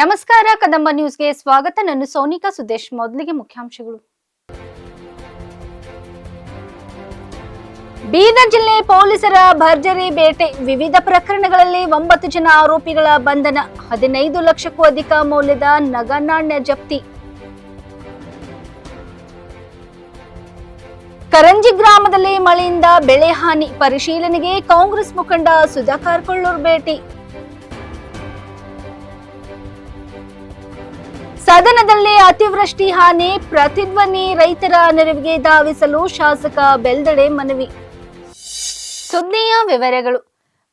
ನಮಸ್ಕಾರ, ಕದಂಬ ನ್ಯೂಸ್ಗೆ ಸ್ವಾಗತ. ನಾನು ಸೋನಿಕಾ ಸುದೇಶ್, ಮೊದಲಿಗೆ ಮುಖ್ಯಾಂಶಗಳು. ಬೀದರ್ ಜಿಲ್ಲೆ ಪೊಲೀಸರ ಭರ್ಜರಿ ಬೇಟೆ. ವಿವಿಧ ಪ್ರಕರಣಗಳಲ್ಲಿ ಒಂಬತ್ತು ಜನ ಆರೋಪಿಗಳ ಬಂಧನ. ಹದಿನೈದು ಲಕ್ಷಕ್ಕೂ ಅಧಿಕ ಮೌಲ್ಯದ ನಗನಾಣ್ಯ ಜಪ್ತಿ. ಕರಂಜಿ ಗ್ರಾಮದಲ್ಲಿ ಮಳೆಯಿಂದ ಬೆಳೆ ಹಾನಿ. ಪರಿಶೀಲನೆಗೆ ಕಾಂಗ್ರೆಸ್ ಮುಖಂಡ ಸುಧಾಕರ್ ಕೊಳ್ಳೂರ್ ಭೇಟಿ. ಸದನದಲ್ಲಿ ಅತಿವೃಷ್ಟಿ ಹಾನಿ ಪ್ರತಿಧ್ವನಿ ರೈತರ ನೆರವಿಗೆ ಧಾವಿಸಲು ಶಾಸಕ ಬೆಲ್ದಡೆ ಮನವಿ. ಸುದ್ದಿಯ ವಿವರಗಳು.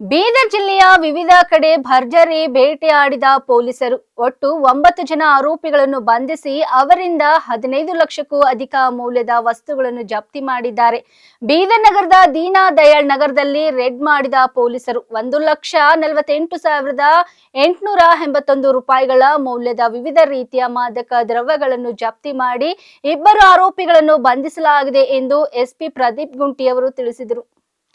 ಬೀದರ್ ಜಿಲ್ಲೆಯ ವಿವಿಧ ಕಡೆ ಭರ್ಜರಿ ಬೇಟೆಯಾಡಿದ ಪೊಲೀಸರು. ಒಟ್ಟು ಒಂಬತ್ತು ಜನ ಆರೋಪಿಗಳನ್ನು ಬಂಧಿಸಿ ಅವರಿಂದ ಹದಿನೈದು ಲಕ್ಷಕ್ಕೂ ಅಧಿಕ ಮೌಲ್ಯದ ವಸ್ತುಗಳನ್ನು ಜಪ್ತಿ ಮಾಡಿದ್ದಾರೆ. ಬೀದರ್ ನಗರದ ದೀನಾ ದಯಾಳ್ ನಗರದಲ್ಲಿ ರೆಡ್ ಮಾಡಿದ ಪೊಲೀಸರು. ಒಂದು ಲಕ್ಷ ನಲವತ್ತೆಂಟು ಸಾವಿರದ ಎಂಟುನೂರ ಎಂಬತ್ತೊಂದು ರೂಪಾಯಿಗಳ ಮೌಲ್ಯದ ವಿವಿಧ ರೀತಿಯ ಮಾದಕ ದ್ರವ್ಯಗಳನ್ನು ಜಪ್ತಿ ಮಾಡಿ ಇಬ್ಬರು ಆರೋಪಿಗಳನ್ನು ಬಂಧಿಸಲಾಗಿದೆ ಎಂದು ಎಸ್ಪಿ ಪ್ರದೀಪ್ ಗುಂಟಿ ಅವರು ತಿಳಿಸಿದರು.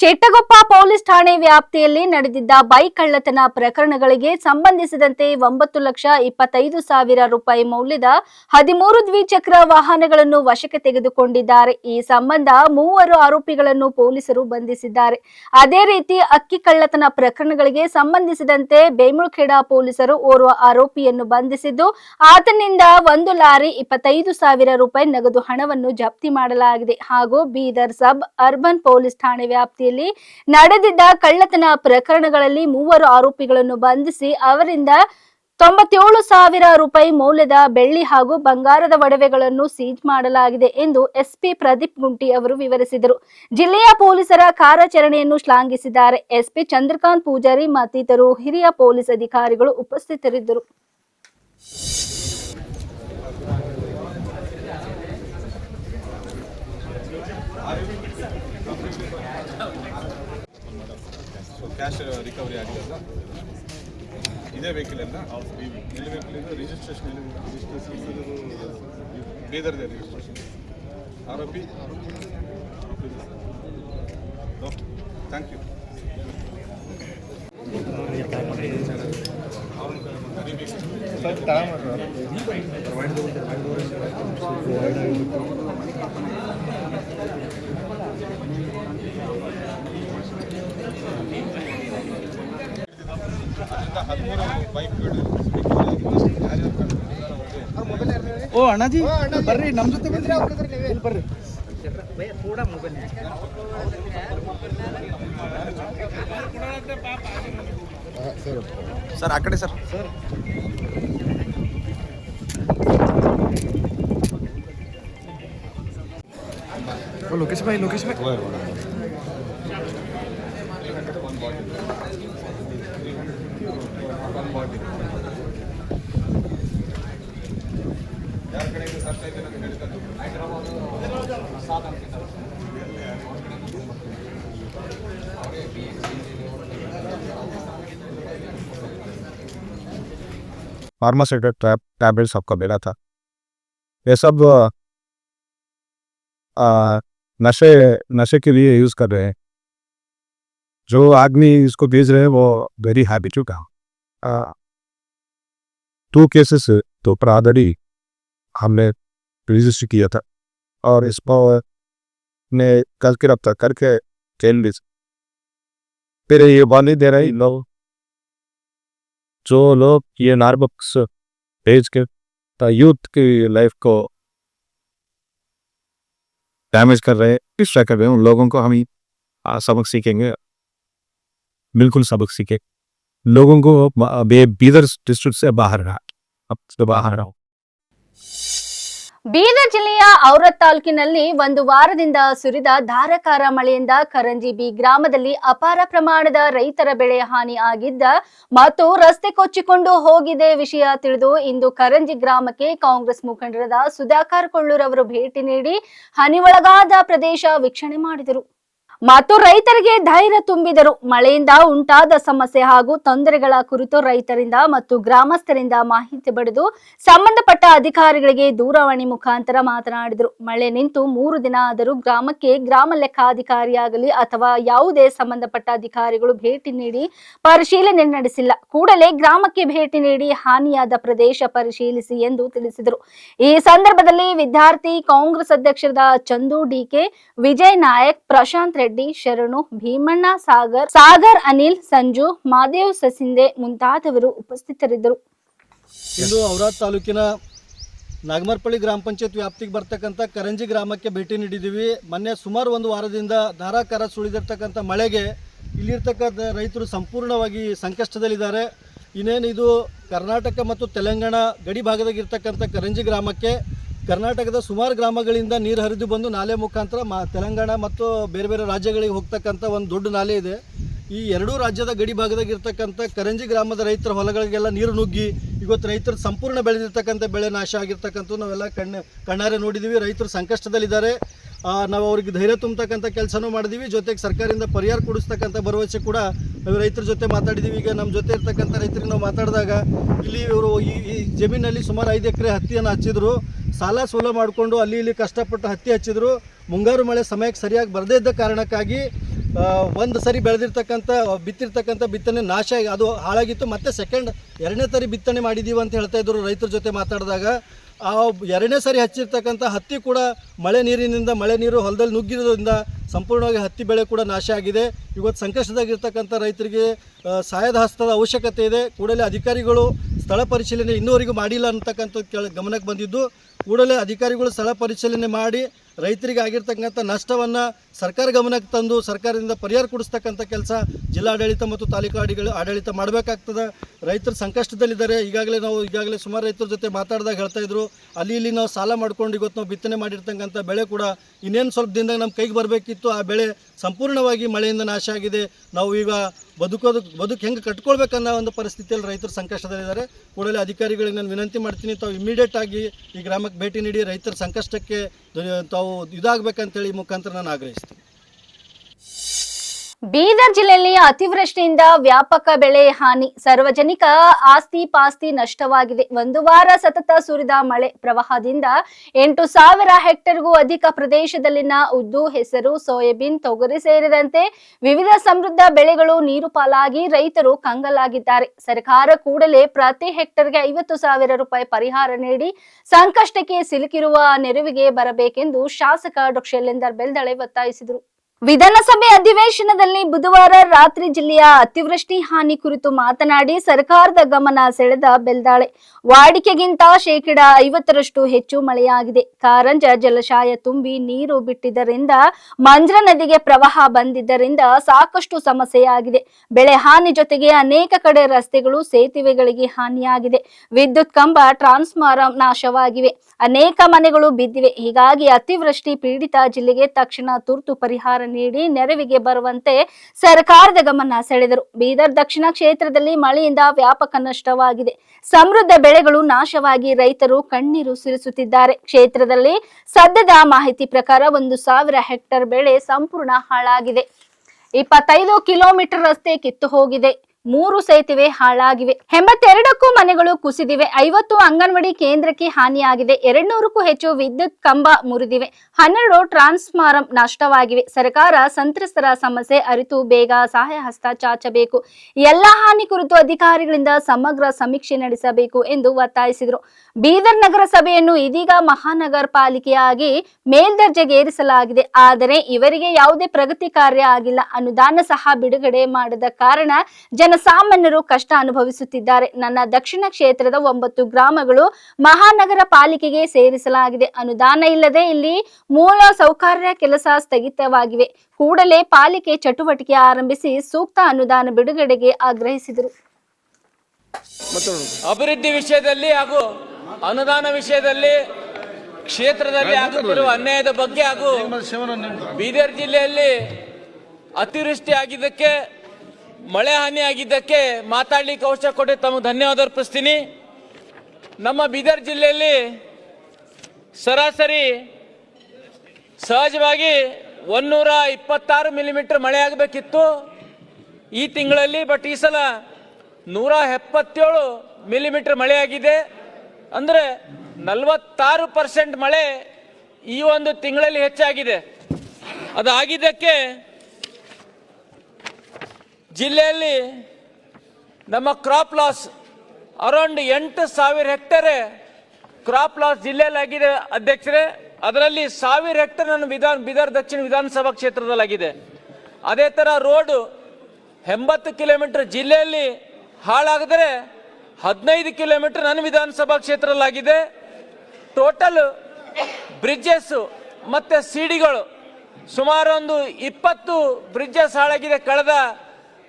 ಚೆಟ್ಟಗೊಪ್ಪ ಪೊಲೀಸ್ ಠಾಣೆ ವ್ಯಾಪ್ತಿಯಲ್ಲಿ ನಡೆದಿದ್ದ ಬೈಕ್ ಕಳ್ಳತನ ಪ್ರಕರಣಗಳಿಗೆ ಸಂಬಂಧಿಸಿದಂತೆ ಒಂಬತ್ತು ಲಕ್ಷ ಇಪ್ಪತ್ತೈದು ಸಾವಿರ ರೂಪಾಯಿ ಮೌಲ್ಯದ ಹದಿಮೂರು ದ್ವಿಚಕ್ರ ವಾಹನಗಳನ್ನು ವಶಕ್ಕೆ ತೆಗೆದುಕೊಂಡಿದ್ದಾರೆ. ಈ ಸಂಬಂಧ ಮೂವರು ಆರೋಪಿಗಳನ್ನು ಪೊಲೀಸರು ಬಂಧಿಸಿದ್ದಾರೆ. ಅದೇ ರೀತಿ ಅಕ್ಕಿ ಕಳ್ಳತನ ಪ್ರಕರಣಗಳಿಗೆ ಸಂಬಂಧಿಸಿದಂತೆ ಬೇಮುಳ್ಖೇಡ ಪೊಲೀಸರು ಓರ್ವ ಆರೋಪಿಯನ್ನು ಬಂಧಿಸಿದ್ದು, ಆತನಿಂದ ಒಂದು ಲಾರಿ ಇಪ್ಪತ್ತೈದು ಸಾವಿರ ರೂಪಾಯಿ ನಗದು ಹಣವನ್ನು ಜಪ್ತಿ ಮಾಡಲಾಗಿದೆ. ಹಾಗೂ ಬೀದರ್ ಸಬ್ ಅರ್ಬನ್ ಪೊಲೀಸ್ ಠಾಣೆ ವ್ಯಾಪ್ತಿಯಲ್ಲಿ ನಡೆದಿದ್ದ ಕಳ್ಳತನ ಪ್ರಕರಣಗಳಲ್ಲಿ ಮೂವರು ಆರೋಪಿಗಳನ್ನು ಬಂಧಿಸಿ ಅವರಿಂದ ತೊಂಬತ್ತೇಳು ಸಾವಿರ ರೂಪಾಯಿ ಮೌಲ್ಯದ ಬೆಳ್ಳಿ ಹಾಗೂ ಬಂಗಾರದ ಒಡವೆಗಳನ್ನು ಸೀಜ್ ಮಾಡಲಾಗಿದೆ ಎಂದು ಎಸ್ಪಿ ಪ್ರದೀಪ್ ಗುಂಟಿ ಅವರು ವಿವರಿಸಿದರು. ಜಿಲ್ಲೆಯ ಪೊಲೀಸರ ಕಾರ್ಯಾಚರಣೆಯನ್ನು ಶ್ಲಾಘಿಸಿದ್ದಾರೆ. ಎಸ್ಪಿ ಚಂದ್ರಕಾಂತ್ ಪೂಜಾರಿ ಮತ್ತಿತರು ಹಿರಿಯ ಪೊಲೀಸ್ ಅಧಿಕಾರಿಗಳು ಉಪಸ್ಥಿತರಿದ್ದರು ಸೊ ಕ್ಯಾಶ್ ರಿಕವರಿ ಆಗಿದೆ ಇದೇ ವೆಹಿಕಲ್ ಅಲ್ಲ ಎಲ್ಲಿ ವೆಹಿಕಲ್ ಇದು ರಿಜಿಸ್ಟ್ರೇಷನ್ ಎಲ್ಲಿ ಬೀದರ್ದೆ ರಿಜಿಸ್ಟ್ರೇಷನ್ ಆರೋಪಿ ಥ್ಯಾಂಕ್ ಯು ಅದರಿಂದ ಹದಿಮೂರು ಬೈಕ್ಗಳು ಓ ಅಣ್ಣಾಜಿ ಬರ್ರಿ ನಮ್ ಜೊತೆ ಇಲ್ಲಿ ಬರ್ರಿ. ಸರ್ ಆ ಕಡೆ sir. Lokesh bhai Lokesh bhai pharmaceutical tab tablet सबका मिला था। ये सब आ, नशे नशे के लिए यूज़ कर रहे हैं। जो आदमी इसको बेच रहे हैं वो वेरी हैबिचुअल का टू केसेस तो प्रादरी हमने रजिस्टर किया था और इस पर ने कल गिरफ़्तार करके जेल भी फिर ये वाली दे रहे लोग जो लोग ये नारबक्स भेज के यूथ की लाइफ को डैमेज कर रहे हैं तरह कर रहे हैं उन लोगों को हम ही सबक सीखेंगे। बिल्कुल सबक सीखे। लोगों को बीदर डिस्ट्रिक्ट से बाहर रहा। अब से बाहर रहो। ಬೀದರ್ ಜಿಲ್ಲೆಯ ಔರತ್ ತಾಲೂಕಿನಲ್ಲಿ ಒಂದು ವಾರದಿಂದ ಸುರಿದ ಧಾರಾಕಾರ ಮಳೆಯಿಂದ ಕರಂಜಿ ಬಿ ಗ್ರಾಮದಲ್ಲಿ ಅಪಾರ ಪ್ರಮಾಣದ ರೈತರ ಬೆಳೆ ಹಾನಿ ಆಗಿದ್ದ ಮತ್ತು ರಸ್ತೆ ಕೊಚ್ಚಿಕೊಂಡು ಹೋಗಿದೆ ವಿಷಯ ತಿಳಿದು ಇಂದು ಕರಂಜಿ ಗ್ರಾಮಕ್ಕೆ ಕಾಂಗ್ರೆಸ್ ಮುಖಂಡರಾದ ಸುಧಾಕರ್ ಕೊಳ್ಳೂರ್ ಅವರು ಭೇಟಿ ನೀಡಿ ಹನಿ ಒಳಗಾದ ಪ್ರದೇಶ ವೀಕ್ಷಣೆ ಮಾಡಿದರು. ಮತ್ತು ರೈತರಿಗೆ ಧೈರ್ಯ ತುಂಬಿದರು. ಮಳೆಯಿಂದ ಉಂಟಾದ ಸಮಸ್ಯೆ ಹಾಗೂ ತೊಂದರೆಗಳ ಕುರಿತು ರೈತರಿಂದ ಮತ್ತು ಗ್ರಾಮಸ್ಥರಿಂದ ಮಾಹಿತಿ ಪಡೆದು ಸಂಬಂಧಪಟ್ಟ ಅಧಿಕಾರಿಗಳಿಗೆ ದೂರವಾಣಿ ಮುಖಾಂತರ ಮಾತನಾಡಿದರು. ಮಳೆ ನಿಂತು ಮೂರು ದಿನ ಆದರೂ ಗ್ರಾಮಕ್ಕೆ ಗ್ರಾಮ ಲೆಕ್ಕಾಧಿಕಾರಿಯಾಗಲಿ ಅಥವಾ ಯಾವುದೇ ಸಂಬಂಧಪಟ್ಟ ಅಧಿಕಾರಿಗಳು ಭೇಟಿ ನೀಡಿ ಪರಿಶೀಲನೆ ನಡೆಸಿಲ್ಲ. ಕೂಡಲೇ ಗ್ರಾಮಕ್ಕೆ ಭೇಟಿ ನೀಡಿ ಹಾನಿಯಾದ ಪ್ರದೇಶ ಪರಿಶೀಲಿಸಿ ಎಂದು ತಿಳಿಸಿದರು. ಈ ಸಂದರ್ಭದಲ್ಲಿ ವಿದ್ಯಾರ್ಥಿ ಕಾಂಗ್ರೆಸ್ ಅಧ್ಯಕ್ಷರಾದ ಚಂದು ಡಿಕೆ ವಿಜಯ್ ನಾಯಕ್, ಪ್ರಶಾಂತ್ ರೆಡ್ಡಿ, ಶರಣು, ಭೀಮಣ್ಣ, ಸಾಗರ್ ಸಾಗರ್, ಅನಿಲ್, ಸಂಜು, ಮಾದೇವ್ ಸಸಿಂದೆ ಮುಂತಾದವರು ಉಪಸ್ಥಿತರಿದ್ದರು. ಇಂದು ಔರಾದ್ ತಾಲೂಕಿನ ನಾಗಮರ್ಪಳ್ಳಿ ಗ್ರಾಮ ಪಂಚಾಯತ್ ವ್ಯಾಪ್ತಿಗೆ ಬರ್ತಕ್ಕಂಥ ಕರಂಜಿ ಗ್ರಾಮಕ್ಕೆ ಭೇಟಿ ನೀಡಿದ್ದೀವಿ. ಮೊನ್ನೆ ಸುಮಾರು ಒಂದು ವಾರದಿಂದ ಧಾರಾಕಾರ ಸುಳಿದಿರ್ತಕ್ಕಂಥ ಮಳೆಗೆ ಇಲ್ಲಿರ್ತಕ್ಕಂಥ ರೈತರು ಸಂಪೂರ್ಣವಾಗಿ ಸಂಕಷ್ಟದಲ್ಲಿದ್ದಾರೆ. ಇನ್ನೇನು ಇದು ಕರ್ನಾಟಕ ಮತ್ತು ತೆಲಂಗಾಣ ಗಡಿ ಭಾಗದಾಗಿರ್ತಕ್ಕಂಥ ಕರಂಜಿ ಗ್ರಾಮಕ್ಕೆ ಕರ್ನಾಟಕದ ಸುಮಾರು ಗ್ರಾಮಗಳಿಂದ ನೀರು ಹರಿದು ಬಂದು ನಾಲೆ ಮುಖಾಂತರ ಮಾ ತೆಲಂಗಾಣ ಮತ್ತು ಬೇರೆ ಬೇರೆ ರಾಜ್ಯಗಳಿಗೆ ಹೋಗ್ತಕ್ಕಂಥ ಒಂದು ದೊಡ್ಡ ನಾಲೆ ಇದೆ. ಈ ಎರಡೂ ರಾಜ್ಯದ ಗಡಿ ಭಾಗದಾಗಿರ್ತಕ್ಕಂಥ ಕರಂಜಿ ಗ್ರಾಮದ ರೈತರ ಹೊಲಗಳಿಗೆಲ್ಲ ನೀರು ನುಗ್ಗಿ ಇವತ್ತು ರೈತರು ಸಂಪೂರ್ಣ ಬೆಳೆದಿರ್ತಕ್ಕಂಥ ಬೆಳೆ ನಾಶ ಆಗಿರ್ತಕ್ಕಂಥ ನಾವೆಲ್ಲ ಕಣ್ಣು ಕಣ್ಣಾರೆ ನೋಡಿದ್ದೀವಿ. ರೈತರು ಸಂಕಷ್ಟದಲ್ಲಿದ್ದಾರೆ. ನಾವು ಅವ್ರಿಗೆ ಧೈರ್ಯ ತುಂಬತಕ್ಕಂಥ ಕೆಲಸನೂ ಮಾಡಿದ್ದೀವಿ ಜೊತೆಗೆ ಸರ್ಕಾರದಿಂದ ಪರಿಹಾರ ಕೊಡಿಸ್ತಕ್ಕಂಥ ಭರವಸೆ ಕೂಡ ರೈತರ ಜೊತೆ ಮಾತಾಡಿದ್ದೀವಿ ಈಗ ನಮ್ಮ ಜೊತೆ ಇರ್ತಕ್ಕಂಥ ರೈತರಿಗೆ ನಾವು ಮಾತಾಡಿದಾಗ ಇಲ್ಲಿ ಇವರು ಈ ಈ ಜಮೀನಲ್ಲಿ ಸುಮಾರು ಐದು ಎಕರೆ ಹತ್ತಿಯನ್ನು ಹಚ್ಚಿದ್ರು. ಸಾಲ ಸೋಲ ಮಾಡಿಕೊಂಡು ಅಲ್ಲಿ ಇಲ್ಲಿ ಕಷ್ಟಪಟ್ಟು ಹತ್ತಿ ಹಚ್ಚಿದ್ರು. ಮುಂಗಾರು ಮಳೆ ಸಮಯಕ್ಕೆ ಸರಿಯಾಗಿ ಬರದೇ ಇದ್ದ ಕಾರಣಕ್ಕಾಗಿ ಒಂದು ಸರಿ ಬೆಳೆದಿರ್ತಕ್ಕಂಥ, ಬಿತ್ತಿರ್ತಕ್ಕಂಥ ಬಿತ್ತನೆ ನಾಶ ಅದು ಹಾಳಾಗಿತ್ತು. ಮತ್ತೆ ಸೆಕೆಂಡ್ ಎರಡನೇ ಸರಿ ಬಿತ್ತನೆ ಮಾಡಿದ್ದೀವಿ ಅಂತ ಹೇಳ್ತಾ ಇದ್ರು ರೈತರ ಜೊತೆ ಮಾತಾಡಿದಾಗ. ಆ ಎರಡನೇ ಸಾರಿ ಹಚ್ಚಿರ್ತಕ್ಕಂಥ ಹತ್ತಿ ಕೂಡ ಮಳೆ ನೀರಿನಿಂದ ಮಳೆ ನೀರು ಹೊಲದಲ್ಲಿ ನುಗ್ಗಿರೋದ್ರಿಂದ ಸಂಪೂರ್ಣವಾಗಿ ಹತ್ತಿ ಬೆಳೆ ಕೂಡ ನಾಶ ಆಗಿದೆ. ಇವತ್ತು ಸಂಕಷ್ಟದಾಗಿರ್ತಕ್ಕಂಥ ರೈತರಿಗೆ ಸಹಾಯದ ಹಸ್ತದ ಅವಶ್ಯಕತೆ ಇದೆ. ಕೂಡಲೇ ಅಧಿಕಾರಿಗಳು ಸ್ಥಳ ಪರಿಶೀಲನೆ ಇನ್ನೂವರೆಗೂ ಮಾಡಿಲ್ಲ ಅಂತಕ್ಕಂಥದ್ದು ಕೆಳ, ಗಮನಕ್ಕೆ ಬಂದಿದ್ದು. ಕೂಡಲೇ ಅಧಿಕಾರಿಗಳು ಸ್ಥಳ ಪರಿಶೀಲನೆ ಮಾಡಿ ರೈತರಿಗೆ ಆಗಿರ್ತಕ್ಕಂಥ ನಷ್ಟವನ್ನು ಸರ್ಕಾರ ಗಮನಕ್ಕೆ ತಂದು ಸರ್ಕಾರದಿಂದ ಪರಿಹಾರ ಕೊಡಿಸ್ತಕ್ಕಂಥ ಕೆಲಸ ಜಿಲ್ಲಾಡಳಿತ ಮತ್ತು ತಾಲೂಕು ಆಡಿಗಳು ಆಡಳಿತ ಮಾಡಬೇಕಾಗ್ತದೆ. ರೈತರು ಸಂಕಷ್ಟದಲ್ಲಿದ್ದಾರೆ. ಈಗಾಗಲೇ ನಾವು ಈಗಾಗಲೇ ಸುಮಾರು ರೈತರ ಜೊತೆ ಮಾತಾಡಿದಾಗ ಹೇಳ್ತಾ ಇದ್ರು, ಅಲ್ಲಿ ಇಲ್ಲಿ ನಾವು ಸಾಲ ಮಾಡ್ಕೊಂಡು ಇವತ್ತು ನಾವು ಬಿತ್ತನೆ ಮಾಡಿರ್ತಕ್ಕಂಥ ಬೆಳೆ ಕೂಡ ಇನ್ನೇನು ಸ್ವಲ್ಪ ದಿನದಾಗ ನಮ್ಮ ಕೈಗೆ ಬರಬೇಕಿತ್ತು. ಆ ಬೆಳೆ ಸಂಪೂರ್ಣವಾಗಿ ಮಳೆಯಿಂದ ನಾಶ ಆಗಿದೆ. ನಾವು ಈಗ ಬದುಕೋದು ಬದುಕು ಹೆಂಗೆ ಕಟ್ಕೊಳ್ಬೇಕನ್ನೋ ಒಂದು ಪರಿಸ್ಥಿತಿಯಲ್ಲಿ ರೈತರು ಸಂಕಷ್ಟದಲ್ಲಿದ್ದಾರೆ. ಕೂಡಲೇ ಅಧಿಕಾರಿಗಳಿಗೆ ನಾನು ವಿನಂತಿ ಮಾಡ್ತೀನಿ, ತಾವು ಇಮಿಡಿಯೇಟ್ ಆಗಿ ಈ ಗ್ರಾಮಕ್ಕೆ ಭೇಟಿ ನೀಡಿ ರೈತರ ಸಂಕಷ್ಟಕ್ಕೆ ತಾವು ಇದಾಗಬೇಕಂತೇಳಿ ಮುಖಾಂತರ ನಾನು ಆಗ್ರಹಿಸ್ತೀನಿ. ಬೀದರ್ ಜಿಲ್ಲೆಯಲ್ಲಿ ಅತಿವೃಷ್ಟಿಯಿಂದ ವ್ಯಾಪಕ ಬೆಳೆ ಹಾನಿ. ಸಾರ್ವಜನಿಕ ಆಸ್ತಿ ಪಾಸ್ತಿ ನಷ್ಟವಾಗಿದೆ ಒಂದು ವಾರ ಸತತ ಸುರಿದ ಮಳೆ ಪ್ರವಾಹದಿಂದ ಎಂಟು ಸಾವಿರ ಹೆಕ್ಟೇರ್ಗೂ ಅಧಿಕ ಪ್ರದೇಶದಲ್ಲಿನ ಉದ್ದು, ಹೆಸರು, ಸೋಯಾಬೀನ್, ತೊಗರಿ ಸೇರಿದಂತೆ ವಿವಿಧ ಸಮೃದ್ಧ ಬೆಳೆಗಳು ನೀರು ಪಾಲಾಗಿ ರೈತರು ಕಂಗಲಾಗಿದ್ದಾರೆ. ಸರ್ಕಾರ ಕೂಡಲೇ ಪ್ರತಿ ಹೆಕ್ಟರ್ಗೆ ಐವತ್ತು ಸಾವಿರ ರೂಪಾಯಿ ಪರಿಹಾರ ನೀಡಿ ಸಂಕಷ್ಟಕ್ಕೆ ಸಿಲುಕಿರುವ ನೆರವಿಗೆ ಬರಬೇಕೆಂದು ಶಾಸಕ ಡಾಕ್ಟರ್ ಶೈಲೇಂದರ್ ಬೆಲ್ದಳೆ ಒತ್ತಾಯಿಸಿದರು. ವಿಧಾನಸಭೆ ಅಧಿವೇಶನದಲ್ಲಿ ಬುಧವಾರ ರಾತ್ರಿ ಜಿಲ್ಲೆಯ ಅತಿವೃಷ್ಟಿ ಹಾನಿ ಕುರಿತು ಮಾತನಾಡಿ ಸರ್ಕಾರದ ಗಮನ ಸೆಳೆದ ಬೆಲ್ದಾಳೆ. ವಾಡಿಕೆಗಿಂತ ಶೇಕಡ ಐವತ್ತರಷ್ಟು ಹೆಚ್ಚು ಮಳೆಯಾಗಿದೆ. ಕಾರಂಜ, ಜಲಾಶಯ ತುಂಬಿ ನೀರು ಬಿಟ್ಟಿದ್ದರಿಂದ ಮಂಜ್ರ ನದಿಗೆ ಪ್ರವಾಹ ಬಂದಿದ್ದರಿಂದ ಸಾಕಷ್ಟು ಸಮಸ್ಯೆಯಾಗಿದೆ. ಬೆಳೆ ಹಾನಿ ಜೊತೆಗೆ ಅನೇಕ ಕಡೆ ರಸ್ತೆಗಳು, ಸೇತುವೆಗಳಿಗೆ ಹಾನಿಯಾಗಿದೆ. ವಿದ್ಯುತ್ ಕಂಬ ಟ್ರಾನ್ಸ್ಫಾರಂ ನಾಶವಾಗಿವೆ. ಅನೇಕ ಮನೆಗಳು ಬಿದ್ದಿವೆ. ಹೀಗಾಗಿ ಅತಿವೃಷ್ಟಿ ಪೀಡಿತ ಜಿಲ್ಲೆಗೆ ತಕ್ಷಣ ತುರ್ತು ಪರಿಹಾರ ನೀಡಿ ನೆರವಿಗೆ ಬರುವಂತೆ ಸರ್ಕಾರದ ಗಮನ ಸೆಳೆದರು. ಬೀದರ್ ದಕ್ಷಿಣ ಕ್ಷೇತ್ರದಲ್ಲಿ ಮಳೆಯಿಂದ ವ್ಯಾಪಕ ನಷ್ಟವಾಗಿದೆ. ಸಮೃದ್ಧ ಬೆಳೆಗಳು ನಾಶವಾಗಿ ರೈತರು ಕಣ್ಣೀರು ಸುರಿಸುತ್ತಿದ್ದಾರೆ. ಕ್ಷೇತ್ರದಲ್ಲಿ ಸದ್ಯದ ಮಾಹಿತಿ ಪ್ರಕಾರ ಒಂದು ಸಾವಿರ ಹೆಕ್ಟರ್ ಬೆಳೆ ಸಂಪೂರ್ಣ ಹಾಳಾಗಿದೆ. ಇಪ್ಪತ್ತೈದು ಕಿಲೋಮೀಟರ್ ರಸ್ತೆ ಕಿತ್ತು ಹೋಗಿದೆ. ಮೂರು ಸೇತುವೆ ಹಾಳಾಗಿವೆ. ಎಂಬತ್ತೆರಡಕ್ಕೂ ಮನೆಗಳು ಕುಸಿದಿವೆ. ಐವತ್ತು ಅಂಗನವಾಡಿ ಕೇಂದ್ರಕ್ಕೆ ಹಾನಿಯಾಗಿದೆ. ಎರಡ್ನೂರಕ್ಕೂ ಹೆಚ್ಚು ವಿದ್ಯುತ್ ಕಂಬ ಮುರಿದಿವೆ. ಹನ್ನೆರಡು ಟ್ರಾನ್ಸ್ಫಾರಂ ನಷ್ಟವಾಗಿವೆ. ಸರ್ಕಾರ ಸಂತ್ರಸ್ತರ ಸಮಸ್ಯೆ ಅರಿತು ಬೇಗ ಸಹಾಯ ಹಸ್ತ ಚಾಚಬೇಕು. ಎಲ್ಲ ಹಾನಿ ಕುರಿತು ಅಧಿಕಾರಿಗಳಿಂದ ಸಮಗ್ರ ಸಮೀಕ್ಷೆ ನಡೆಸಬೇಕು ಎಂದು ಒತ್ತಾಯಿಸಿದರು. ಬೀದರ್ ನಗರಸಭೆಯನ್ನು ಇದೀಗ ಮಹಾನಗರ ಪಾಲಿಕೆಯಾಗಿ ಮೇಲ್ದರ್ಜೆಗೇರಿಸಲಾಗಿದೆ. ಆದರೆ ಇವರಿಗೆ ಯಾವುದೇ ಪ್ರಗತಿ ಕಾರ್ಯ ಆಗಿಲ್ಲ. ಅನುದಾನ ಸಹ ಬಿಡುಗಡೆ ಮಾಡದ ಕಾರಣ ಜನಸಾಮಾನ್ಯರು ಕಷ್ಟ ಅನುಭವಿಸುತ್ತಿದ್ದಾರೆ. ನನ್ನ ದಕ್ಷಿಣ ಕ್ಷೇತ್ರದ ಒಂಬತ್ತು ಗ್ರಾಮಗಳು ಮಹಾನಗರ ಪಾಲಿಕೆಗೆ ಸೇರಿಸಲಾಗಿದೆ. ಅನುದಾನ ಇಲ್ಲದೆ ಇಲ್ಲಿ ಮೂಲ ಸೌಕರ್ಯ ಕೆಲಸ ಸ್ಥಗಿತವಾಗಿವೆ. ಕೂಡಲೇ ಪಾಲಿಕೆ ಚಟುವಟಿಕೆ ಆರಂಭಿಸಿ ಸೂಕ್ತ ಅನುದಾನ ಬಿಡುಗಡೆಗೆ ಆಗ್ರಹಿಸಿದರು. ಅಭಿವೃದ್ಧಿ ವಿಷಯದಲ್ಲಿ ಹಾಗೂ ಅನುದಾನ ವಿಷಯದಲ್ಲಿ ಕ್ಷೇತ್ರದಲ್ಲಿ ಆಗುತ್ತಿರುವ ಅನ್ಯಾಯದ ಬಗ್ಗೆ ಹಾಗೂ ಬೀದರ್ ಜಿಲ್ಲೆಯಲ್ಲಿ ಅತಿವೃಷ್ಟಿ ಆಗಿದ್ದಕ್ಕೆ ಮಳೆ ಹಾನಿಯಾಗಿದ್ದಕ್ಕೆ ಮಾತಾಡ್ಲಿಕ್ಕೆ ಅವಶ್ಯ ಕೊಟ್ಟು ತಮಗೆ ಧನ್ಯವಾದ ಅರ್ಪಿಸ್ತೀನಿ. ನಮ್ಮ ಬೀದರ್ ಜಿಲ್ಲೆಯಲ್ಲಿ ಸರಾಸರಿ ಸಹಜವಾಗಿ ಒನ್ನೂರ ಇಪ್ಪತ್ತಾರು ಮಿಲಿಮೀಟರ್ ಮಳೆ ಆಗಬೇಕಿತ್ತು. ಈ ತಿಂಗಳಲ್ಲಿ ಬಟ್ ಈ ಸಲ ನೂರ ಎಪ್ಪತ್ತೇಳು ಮಿಲಿಮೀಟರ್ ಮಳೆ ಆಗಿದೆ. ಅಂದರೆ ನಲವತ್ತಾರು ಪರ್ಸೆಂಟ್ ಮಳೆ ಈ ಒಂದು ತಿಂಗಳಲ್ಲಿ ಹೆಚ್ಚಾಗಿದೆ. ಅದು ಆಗಿದ್ದಕ್ಕೆ ಜಿಲ್ಲೆಯಲ್ಲಿ ನಮ್ಮ ಕ್ರಾಪ್ ಲಾಸ್ ಅರೌಂಡ್ ಎಂಟು ಸಾವಿರ ಹೆಕ್ಟೇರೆ ಕ್ರಾಪ್ ಲಾಸ್ ಜಿಲ್ಲೆಯಲ್ಲಿ ಆಗಿದೆ ಅಧ್ಯಕ್ಷರೇ. ಅದರಲ್ಲಿ ಸಾವಿರ ಹೆಕ್ಟರ್ ನನ್ನ ವಿಧಾನ, ಬೀದರ್ ದಕ್ಷಿಣ ವಿಧಾನಸಭಾ ಕ್ಷೇತ್ರದಲ್ಲಾಗಿದೆ. ಅದೇ ಥರ ರೋಡು ಎಂಬತ್ತು ಕಿಲೋಮೀಟರ್ ಜಿಲ್ಲೆಯಲ್ಲಿ ಹಾಳಾಗಿದ್ರೆ ಹದಿನೈದು ಕಿಲೋಮೀಟರ್ ನನ್ನ ವಿಧಾನಸಭಾ ಕ್ಷೇತ್ರದಲ್ಲಾಗಿದೆ. ಟೋಟಲ್ ಬ್ರಿಡ್ಜಸ್ಸು ಮತ್ತು ಸಿಡಿಗಳು ಸುಮಾರು ಒಂದು ಇಪ್ಪತ್ತು ಬ್ರಿಡ್ಜಸ್ ಹಾಳಾಗಿದೆ. ಕಳೆದ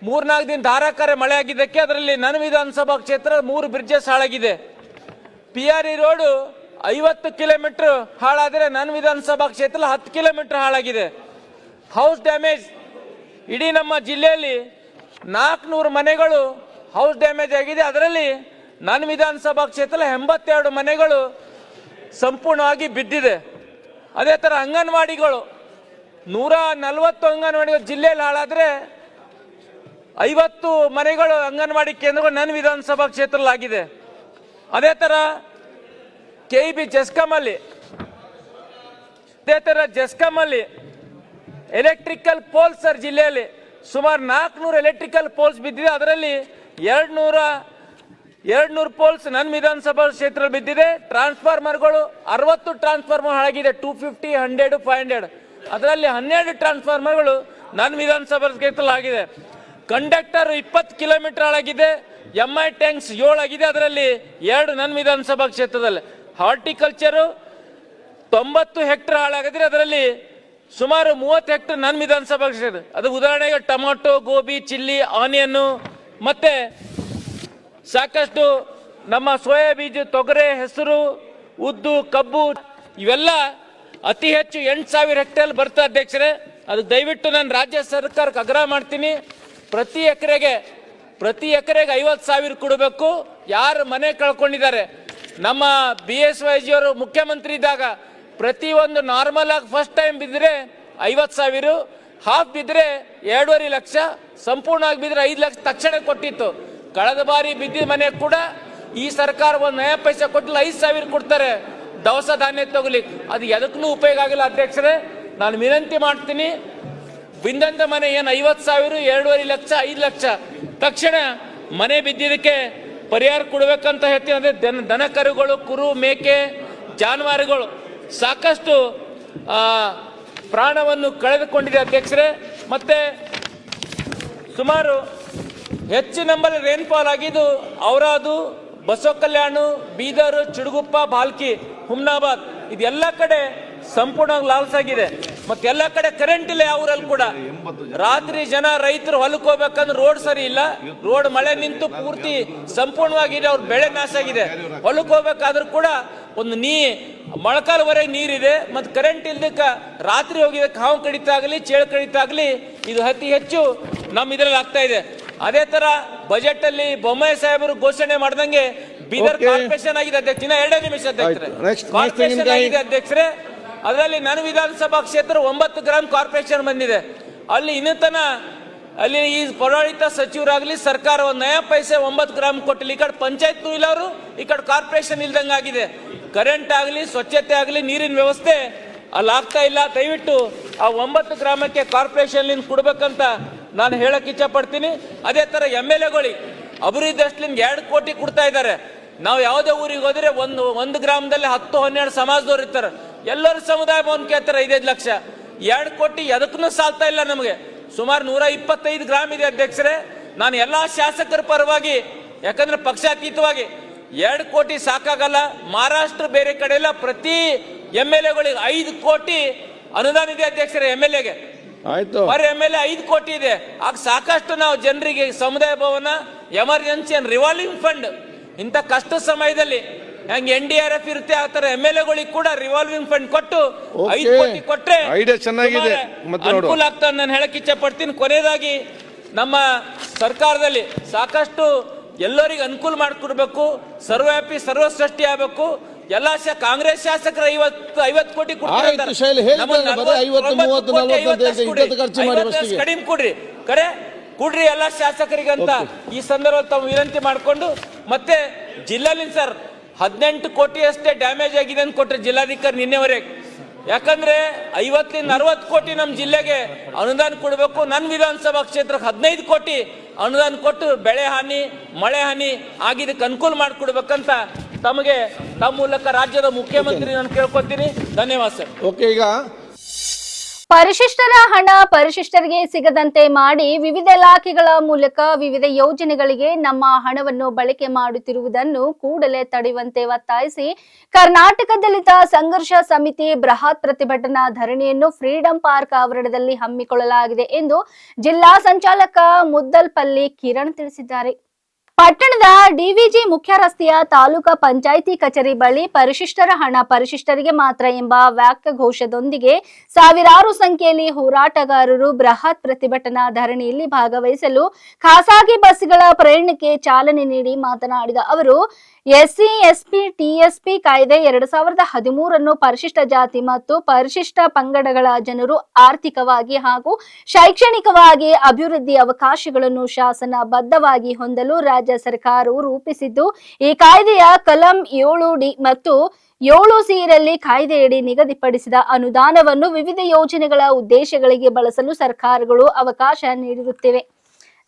ಮೂರ್ನಾಲ್ಕು ದಿನ ಧಾರಾಕಾರ ಮಳೆ ಆಗಿದ್ದಕ್ಕೆ ಅದರಲ್ಲಿ ನನ್ನ ವಿಧಾನಸಭಾ ಕ್ಷೇತ್ರ ಮೂರು ಬ್ರಿಡ್ಜಸ್ ಹಾಳಾಗಿದೆ. ಪಿ ಆರ್ ಇ ರೋಡು ಐವತ್ತು ಕಿಲೋಮೀಟರ್ ಹಾಳಾದರೆ ನನ್ನ ವಿಧಾನಸಭಾ ಕ್ಷೇತ್ರ ಹತ್ತು ಕಿಲೋಮೀಟರ್ ಹಾಳಾಗಿದೆ. ಹೌಸ್ ಡ್ಯಾಮೇಜ್ ಇಡೀ ನಮ್ಮ ಜಿಲ್ಲೆಯಲ್ಲಿ ನಾಲ್ಕುನೂರು ಮನೆಗಳು ಹೌಸ್ ಡ್ಯಾಮೇಜ್ ಆಗಿದೆ. ಅದರಲ್ಲಿ ನನ್ನ ವಿಧಾನಸಭಾ ಕ್ಷೇತ್ರ ಎಂಬತ್ತೆರಡು ಮನೆಗಳು ಸಂಪೂರ್ಣವಾಗಿ ಬಿದ್ದಿದೆ. ಅದೇ ಥರ ಅಂಗನವಾಡಿಗಳು ನೂರ ನಲವತ್ತು ಅಂಗನವಾಡಿಗಳು ಜಿಲ್ಲೆಯಲ್ಲಿ ಹಾಳಾದರೆ ಐವತ್ತು ಮನೆಗಳು ಅಂಗನವಾಡಿ ಕೇಂದ್ರಗಳು ನನ್ನ ವಿಧಾನಸಭಾ ಕ್ಷೇತ್ರದಲ್ಲಾಗಿದೆ. ಅದೇ ಥರ ಕೆ ಇ ಬಿ ಜೆಸ್ಕಾಮಲ್ಲಿ, ಅದೇ ಥರ ಜೆಸ್ಕಾಮಲ್ಲಿ ಎಲೆಕ್ಟ್ರಿಕಲ್ ಪೋಲ್ಸ್ ಸರ್ ಜಿಲ್ಲೆಯಲ್ಲಿ ಸುಮಾರು ನಾಲ್ಕುನೂರು ಎಲೆಕ್ಟ್ರಿಕಲ್ ಪೋಲ್ಸ್ ಬಿದ್ದಿದೆ. ಅದರಲ್ಲಿ ಎರಡು ನೂರ ಎರಡು ನೂರು ಪೋಲ್ಸ್ ನನ್ನ ವಿಧಾನಸಭಾ ಕ್ಷೇತ್ರ ಬಿದ್ದಿದೆ. ಟ್ರಾನ್ಸ್ಫಾರ್ಮರ್ಗಳು ಅರವತ್ತು ಟ್ರಾನ್ಸ್ಫಾರ್ಮರ್ ಹಾಳಾಗಿದೆ two fifty hundred five hundred ಅದರಲ್ಲಿ ಹನ್ನೆರಡು ಟ್ರಾನ್ಸ್ಫಾರ್ಮರ್ಗಳು ನನ್ನ ವಿಧಾನಸಭಾ ಕ್ಷೇತ್ರದಲ್ಲಿ ಆಗಿದೆ ಕಂಡಕ್ಟರ್ ಇಪ್ಪತ್ತು ಕಿಲೋಮೀಟರ್ ಹಾಳಾಗಿದೆ ಎಂ ಐ ಟ್ಯಾಂಕ್ಸ್ ಏಳಾಗಿದೆ ಅದರಲ್ಲಿ ಎರಡು ನನ್ನ ವಿಧಾನಸಭಾ ಕ್ಷೇತ್ರದಲ್ಲಿ. ಹಾರ್ಟಿಕಲ್ಚರು ತೊಂಬತ್ತು ಹೆಕ್ಟರ್ ಹಾಳಾಗಿದ್ರೆ ಅದರಲ್ಲಿ ಸುಮಾರು ಮೂವತ್ತು ಹೆಕ್ಟರ್ ನನ್ನ ವಿಧಾನಸಭಾ ಕ್ಷೇತ್ರ. ಅದು ಉದಾಹರಣೆಗೆ ಟೊಮಾಟೊ, ಗೋಬಿ, ಚಿಲ್ಲಿ ಆನಿಯನ್ನು ಮತ್ತೆ ಸಾಕಷ್ಟು ನಮ್ಮ ಸೋಯಾ ಬೀಜ ತೊಗರೆ, ಹೆಸರು, ಉದ್ದು, ಕಬ್ಬು, ಇವೆಲ್ಲ ಅತಿ ಹೆಚ್ಚು ಎಂಟು ಸಾವಿರ ಹೆಕ್ಟೇರ್ ಬರ್ತಾ ಅಧ್ಯಕ್ಷರೇ. ಅದು ದಯವಿಟ್ಟು ನಾನು ರಾಜ್ಯ ಸರ್ಕಾರಕ್ಕೆ ಆಗ್ರಹ ಮಾಡ್ತೀನಿ. ಪ್ರತಿ ಎಕರೆಗೆ ಪ್ರತಿ ಎಕರೆಗೆ ಐವತ್ತು ಸಾವಿರ ಕೊಡಬೇಕು. ಯಾರು ಮನೆ ಕಳ್ಕೊಂಡಿದ್ದಾರೆ? ನಮ್ಮ ಬಿ ಎಸ್ ವೈ ಜಿಯವರು ಮುಖ್ಯಮಂತ್ರಿ ಇದ್ದಾಗ ಪ್ರತಿ ಒಂದು ನಾರ್ಮಲ್ ಆಗಿ ಫಸ್ಟ್ ಟೈಮ್ ಬಿದ್ದರೆ ಐವತ್ತು ಸಾವಿರ ಹಾಫ್ ಬಿದ್ದರೆ ಎರಡೂವರೆ ಲಕ್ಷ, ಸಂಪೂರ್ಣವಾಗಿ ಬಿದ್ದರೆ ಐದು ಲಕ್ಷ ತಕ್ಷಣ ಕೊಟ್ಟಿತ್ತು. ಕಳೆದ ಬಾರಿ ಬಿದ್ದಿದ ಮನೆ ಕೂಡ ಈ ಸರ್ಕಾರ ಒಂದು ನಯ ಪೈಸೆ ಕೊಟ್ಟಿಲ್ಲ, ಐದು ಸಾವಿರ ಕೊಡ್ತಾರೆ. ದವಸ ಧಾನ್ಯ ತಗೊಳ್ಳಿ ಅದು ಎದಕ್ಕೂ ಉಪಯೋಗ ಆಗಿಲ್ಲ ಅಧ್ಯಕ್ಷರೇ. ನಾನು ವಿನಂತಿ ಮಾಡ್ತೀನಿ ಬಿಂದಂತ ಮನೆ ಏನು ಐವತ್ತು ಸಾವಿರ, ಎರಡೂವರೆ ಲಕ್ಷ, ಐದು ಲಕ್ಷ? ತಕ್ಷಣ ಮನೆ ಬಿದ್ದಿದ್ದಕ್ಕೆ ಪರಿಹಾರ ಕೊಡಬೇಕಂತ ಹೇಳ್ತೀನಿ. ಅಂದರೆ ದನ ದನ ಕರುಗಳು, ಕುರು, ಮೇಕೆ, ಜಾನುವಾರುಗಳು ಸಾಕಷ್ಟು ಪ್ರಾಣವನ್ನು ಕಳೆದುಕೊಂಡಿದೆ ಅಧ್ಯಕ್ಷರೇ. ಮತ್ತೆ ಸುಮಾರು ಹೆಚ್ಚು ನಂಬಲ್ಲಿ ರೇನ್ಫಾಲ್ ಆಗಿದ್ದು ಔರಾದು ಬಸವ ಕಲ್ಯಾಣ ಬೀದರ್, ಚುಡುಗುಪ್ಪ, ಬಾಲ್ಕಿ, ಹುಮ್ನಾಬಾದ್, ಇದೆಲ್ಲ ಕಡೆ ಸಂಪೂರ್ಣವಾಗಿ ಲಾಸ್ ಮತ್ತೆ ಎಲ್ಲ ಕಡೆ ಕರೆಂಟ್ ಇಲ್ಲ ಯಾವ ಊರಲ್ಲಿ ಕೂಡ. ರಾತ್ರಿ ಜನ ರೈತರು ಹೊಲಕ್ಕೆ ಹೋಗ್ಬೇಕಂದ್ರೆ ರೋಡ್ ಸರಿ ಇಲ್ಲ. ರೋಡ್ ಮಳೆ ನಿಂತು ಪೂರ್ತಿ ಸಂಪೂರ್ಣವಾಗಿದೆ ಅವ್ರ ಬೆಳೆ ನಾಶ ಆಗಿದೆ. ಹೊಲಕ್ಕೆ ಹೋಗ್ಬೇಕಾದ್ರೂ ಕೂಡ ಒಂದು ನೀ ಮೊಳಕಾಲ್ವರೆಗೆ ನೀರಿದೆ ಮತ್ತು ಕರೆಂಟ್ ಇಲ್ದಕ್ಕ ರಾತ್ರಿ ಹಾವು ಕಡಿತ ಆಗಲಿ ಚೇಳು ಕಡಿತ ಆಗಲಿ ಇದು ಅತಿ ಹೆಚ್ಚು ನಮ್ಮ ಇದರಲ್ಲಿ ಆಗ್ತಾ ಇದೆ. ಅದೇ ತರ ಬಜೆಟ್ ಅಲ್ಲಿ ಬೊಮ್ಮಾಯಿ ಸಾಹೇಬರು ಘೋಷಣೆ ಮಾಡ್ದಂಗೆ ಬೀದರ್. ಕಾರ್ಪೊರೇಷನ್ ಆಗಿದೆ ಅಧ್ಯಕ್ಷ ಇನ್ನ ಎರಡೇ ನಿಮಿಷ ಅಧ್ಯಕ್ಷರೇ. ಕಾರ್ಪೊರೇಷನ್ ಆಗಿದೆ ಅಧ್ಯಕ್ಷರೇ. ಅದರಲ್ಲಿ ನನ್ನ ವಿಧಾನಸಭಾ ಕ್ಷೇತ್ರ ಒಂಬತ್ತು ಗ್ರಾಮ್ ಕಾರ್ಪೊರೇಷನ್ ಬಂದಿದೆ. ಅಲ್ಲಿ ಇನ್ನತನ, ಅಲ್ಲಿ ಈ ಪೌರಾಡಳಿತ ಸಚಿವರಾಗಲಿ ಸರ್ಕಾರ ಒಂದು ನಯ ಪೈಸೆ ಒಂಬತ್ತು ಗ್ರಾಮ್ ಕೊಟ್ಟಿಲ್ಲ, ಈ ಕಡೆ ಪಂಚಾಯತ್ ಇಲ್ಲ ಈ ಕಡೆ ಕಾರ್ಪೊರೇಷನ್ ಇಲ್ದಂಗೆ ಆಗಿದೆ. ಕರೆಂಟ್ ಆಗಲಿ, ಸ್ವಚ್ಛತೆ ಆಗಲಿ, ನೀರಿನ ವ್ಯವಸ್ಥೆ ಅಲ್ಲಿ ಆಗ್ತಾ ಇಲ್ಲ. ದಯವಿಟ್ಟು ಆ ಒಂಬತ್ತು ಗ್ರಾಮಕ್ಕೆ ಕಾರ್ಪೊರೇಷನ್ ಕೊಡ್ಬೇಕಂತ ನಾನು ಹೇಳಕ್ಕೆ ಇಚ್ಛಪಡ್ತೀನಿ. ಅದೇ ತರ ಎಂ ಎಲ್ ಎಗಳಿಗೆ ಅಭಿವೃದ್ಧಿ ಅಷ್ಟಲಿಂದ ಎರಡು ಕೋಟಿ ಕೊಡ್ತಾ ಇದ್ದಾರೆ. ನಾವು ಯಾವುದೇ ಊರಿಗೆ ಹೋದರೆ ಒಂದು ಒಂದು ಗ್ರಾಮದಲ್ಲಿ ಹತ್ತು, ಹನ್ನೆರಡು ಸಮಾಜದವ್ರು ಇರ್ತಾರೆ. ಎಲ್ಲರೂ ಸಮುದಾಯ ಭವನ್ ಕೇಳ್ತಾರೆ ಐದೈದು ಲಕ್ಷ. ಎರಡು ಕೋಟಿ ಎದಕ್ಕೂ ಸಾಲ್ತಾ ಇಲ್ಲ ನಮಗೆ. ಸುಮಾರು ನೂರ ಇಪ್ಪತ್ತೈದು ಗ್ರಾಮ್ ಇದೆ ಅಧ್ಯಕ್ಷರೇ. ನಾನು ಎಲ್ಲ ಶಾಸಕರ ಪರವಾಗಿ ಯಾಕಂದ್ರೆ ಪಕ್ಷಾತೀತವಾಗಿ ಎರಡು ಕೋಟಿ ಸಾಕಾಗಲ್ಲ. ಮಹಾರಾಷ್ಟ್ರ ಬೇರೆ ಕಡೆ ಎಲ್ಲ ಪ್ರತಿ ಎಂ ಎಲ್ ಎಗಳಿಗೆ ಐದು ಕೋಟಿ ಅನುದಾನ ಇದೆ ಅಧ್ಯಕ್ಷರೇ ಎಂ ಎಲ್ ಎಗೆ. ಆಯ್ತು. ಪರ್ ಎಂ ಎಲ್ ಎ ಐದು ಕೋಟಿ ಇದೆ. ಆಗ ಸಾಕಷ್ಟು ನಾವು ಜನರಿಗೆ ಸಮುದಾಯ ಭವನ ಎಮರ್ಜೆನ್ಸಿ ಅಂಡ್ ರಿವಾಲ್ವಿಂಗ್ ಫಂಡ್ ಇಂಥ ಕಷ್ಟ ಸಮಯದಲ್ಲಿ ಹೆಂಗ್ ಎನ್ ಡಿ ಆರ್ ಎಫ್ ಇರುತ್ತೆ ಆ ತರ ಎಂ ಎಲ್ ಎಗಳಿಗೆ ಕೂಡ ರಿವಾಲ್ವಿಂಗ್ ಫಂಡ್ ಕೊಟ್ಟು. ಐದು ಕೋಟಿ ಕೊಟ್ರೆ ಐಡಿಯಾ ಚೆನ್ನಾಗಿದೆ. ಅನುಕೂಲ ಆಗ್ತದೆ ನಾನು ಹೇಳಕ್ ಇಚ್ಛೆ ಪಡ್ತೀನಿ ಕೊನೆಯದಾಗಿ ನಮ್ಮ ಸರ್ಕಾರದಲ್ಲಿ ಸಾಕಷ್ಟು ಎಲ್ಲರಿಗೆ ಅನುಕೂಲ ಮಾಡಿಕೊಡ್ಬೇಕು ಸರ್ವವ್ಯಾಪಿ ಸರ್ವಸೃಷ್ಟಿ ಆಗಬೇಕು ಎಲ್ಲ ಕಾಂಗ್ರೆಸ್ ಶಾಸಕರು ಐವತ್ತು ಐವತ್ತು ಕೋಟಿ ಕೊಡ್ತಾರೆ ಆಯ್ತು, ಅಂತಾರೆ. ಶೈಲಿ, ಹೇಳಿದ್ರಲ್ಲ, ನಮ್ಮನ್ನ ಬರೀ ಐವತ್ತು, 90 ಮೂವತ್ತು, ಕೋಟಿ, ನಲವತ್ತು ಅಂತ ಐವತ್ತು ಹೇಳ್ತಾರೆ, ಇದ್ದದ್ದು ಖರ್ಚು ಮಾಡಿ ಐವತ್ತು ಫಸ್ಟಿಗೆ. ಕಡಿಮೆ ಕೊಡ್ರಿ ಕರೆ ಕೊಡ್ರಿ ಎಲ್ಲ ಶಾಸಕರಿಗೆ ಅಂತ ಈ ಸಂದರ್ಭದಲ್ಲಿ ತಾವು ವಿನಂತಿ ಮಾಡಿಕೊಂಡು ಮತ್ತೆ ಜಿಲ್ಲೆಲಿ ಸರ್ ಹದಿನೆಂಟು ಕೋಟಿ ಅಷ್ಟೇ ಡ್ಯಾಮೇಜ್ ಆಗಿದೆ ಅಂತ ಕೊಟ್ಟರೆ ಜಿಲ್ಲಾಧಿಕಾರಿ ನಿನ್ನೆವರೆಗೆ ಯಾಕಂದ್ರೆ ಐವತ್ತರಿಂದ ಅರವತ್ತು ಕೋಟಿ ನಮ್ಮ ಜಿಲ್ಲೆಗೆ ಅನುದಾನ ಕೊಡಬೇಕು. ನನ್ನ ವಿಧಾನಸಭಾ ಕ್ಷೇತ್ರಕ್ಕೆ ಹದಿನೈದು ಕೋಟಿ ಅನುದಾನ ಕೊಟ್ಟು ಬೆಳೆ ಹಾನಿ, ಮಳೆ ಹಾನಿ ಆಗಿದ್ದಕ್ಕೆ ಅನುಕೂಲ ಮಾಡಿಕೊಡ್ಬೇಕಂತ ತಮಗೆ, ತಮ್ಮ ಮೂಲಕ ರಾಜ್ಯದ ಮುಖ್ಯಮಂತ್ರಿ ನಾನು ಕೇಳ್ಕೊತೀನಿ. ಧನ್ಯವಾದ ಸರ್. ಓಕೆ ಈಗ ಪರಿಶಿಷ್ಟರ ಹಣ ಪರಿಶಿಷ್ಟರಿಗೆ ಸಿಗದಂತೆ ಮಾಡಿ ವಿವಿಧ ಇಲಾಖೆಗಳ ಮೂಲಕ ವಿವಿಧ ಯೋಜನೆಗಳಿಗೆ ನಮ್ಮ ಹಣವನ್ನು ಬಳಕೆ ಮಾಡುತ್ತಿರುವುದನ್ನು ಕೂಡಲೇ ತಡೆಯುವಂತೆ ಒತ್ತಾಯಿಸಿ ಕರ್ನಾಟಕ ದಲಿತ ಸಂಘರ್ಷ ಸಮಿತಿ ಬೃಹತ್ ಪ್ರತಿಭಟನಾ ಧರಣಿಯನ್ನು ಫ್ರೀಡಂ ಪಾರ್ಕ್ ಆವರಣದಲ್ಲಿ ಹಮ್ಮಿಕೊಳ್ಳಲಾಗಿದೆ ಎಂದು ಜಿಲ್ಲಾ ಸಂಚಾಲಕ ಮುದ್ದಲ್ಪಲ್ಲಿ ಕಿರಣ್ ತಿಳಿಸಿದ್ದಾರೆ. ಪಟ್ಟಣದ ಡಿವಿಜಿ ಮುಖ್ಯ ರಸ್ತೆಯ ತಾಲೂಕಾ ಪಂಚಾಯಿತಿ ಕಚೇರಿ ಬಳಿ ಪರಿಶಿಷ್ಟರ ಹಣ ಪರಿಶಿಷ್ಟರಿಗೆ ಮಾತ್ರ ಎಂಬ ವಾಕ್ಯಘೋಷದೊಂದಿಗೆ ಸಾವಿರಾರು ಸಂಖ್ಯೆಯಲ್ಲಿ ಹೋರಾಟಗಾರರು ಬೃಹತ್ ಪ್ರತಿಭಟನಾ ಧರಣಿಯಲ್ಲಿ ಭಾಗವಹಿಸಲು ಖಾಸಗಿ ಬಸ್ಗಳ ಪ್ರಯಾಣಕ್ಕೆ ಚಾಲನೆ ನೀಡಿ ಮಾತನಾಡಿದ ಅವರು, ಎಸ್ಸಿ, ಎಸ್ಪಿ, ಟಿಎಸ್ಪಿ ಕಾಯ್ದೆ ಎರಡ್ ಸಾವಿರದ ಹದಿಮೂರನ್ನು ಪರಿಶಿಷ್ಟ ಜಾತಿ ಮತ್ತು ಪರಿಶಿಷ್ಟ ಪಂಗಡಗಳ ಜನರು ಆರ್ಥಿಕವಾಗಿ ಹಾಗೂ ಶೈಕ್ಷಣಿಕವಾಗಿ ಅಭಿವೃದ್ಧಿ ಅವಕಾಶಗಳನ್ನು ಶಾಸನ ಬದ್ಧವಾಗಿ ಹೊಂದಲು ರಾಜ್ಯ ಸರ್ಕಾರವು ರೂಪಿಸಿದ್ದು, ಈ ಕಾಯ್ದೆಯ ಕಲಂ ಏಳು ಡಿ ಮತ್ತು ಏಳು ಸಿರಲ್ಲಿ ಕಾಯ್ದೆಯಡಿ ನಿಗದಿಪಡಿಸಿದ ಅನುದಾನವನ್ನು ವಿವಿಧ ಯೋಜನೆಗಳ ಉದ್ದೇಶಗಳಿಗೆ ಬಳಸಲು ಸರ್ಕಾರಗಳು ಅವಕಾಶ ನೀಡಿರುತ್ತಿವೆ.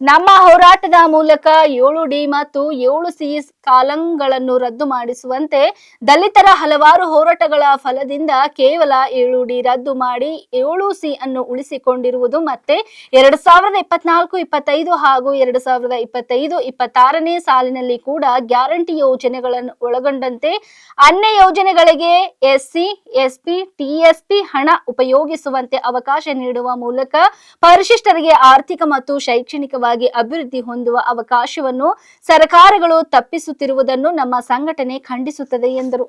ನಮ್ಮ ಹೋರಾಟದ ಮೂಲಕ ಏಳು ಡಿ ಮತ್ತು ಏಳು ಸಿ ಕಾಲಂಗಳನ್ನು ರದ್ದು ಮಾಡಿಸುವಂತೆ ದಲಿತರ ಹಲವಾರು ಹೋರಾಟಗಳ ಫಲದಿಂದ ಕೇವಲ ಏಳು ಡಿ ರದ್ದು ಮಾಡಿ ಏಳು ಸಿ ಅನ್ನು ಉಳಿಸಿಕೊಂಡಿರುವುದು ಮತ್ತೆ ಎರಡ್ ಸಾವಿರದ ಇಪ್ಪತ್ನಾಲ್ಕು, ಇಪ್ಪತ್ತೈದು ಹಾಗೂ ಎರಡು ಸಾವಿರದ ಇಪ್ಪತ್ತೈದು, ಇಪ್ಪತ್ತಾರನೇ ಸಾಲಿನಲ್ಲಿ ಕೂಡ ಗ್ಯಾರಂಟಿ ಯೋಜನೆಗಳನ್ನು ಒಳಗೊಂಡಂತೆ ಅನ್ಯ ಯೋಜನೆಗಳಿಗೆ ಎಸ್ಸಿ ಎಸ್ಪಿ ಟಿಎಸ್ಪಿ ಹಣ ಉಪಯೋಗಿಸುವಂತೆ ಅವಕಾಶ ನೀಡುವ ಮೂಲಕ ಪರಿಶಿಷ್ಟರಿಗೆ ಆರ್ಥಿಕ ಮತ್ತು ಶೈಕ್ಷಣಿಕವಾಗಿ ಅಭಿವೃದ್ಧಿ ಹೊಂದುವ ಅವಕಾಶವನ್ನು ಸರ್ಕಾರಗಳು ತಪ್ಪಿಸುತ್ತಿರುವುದನ್ನು ನಮ್ಮ ಸಂಘಟನೆ ಖಂಡಿಸುತ್ತದೆ ಎಂದರು.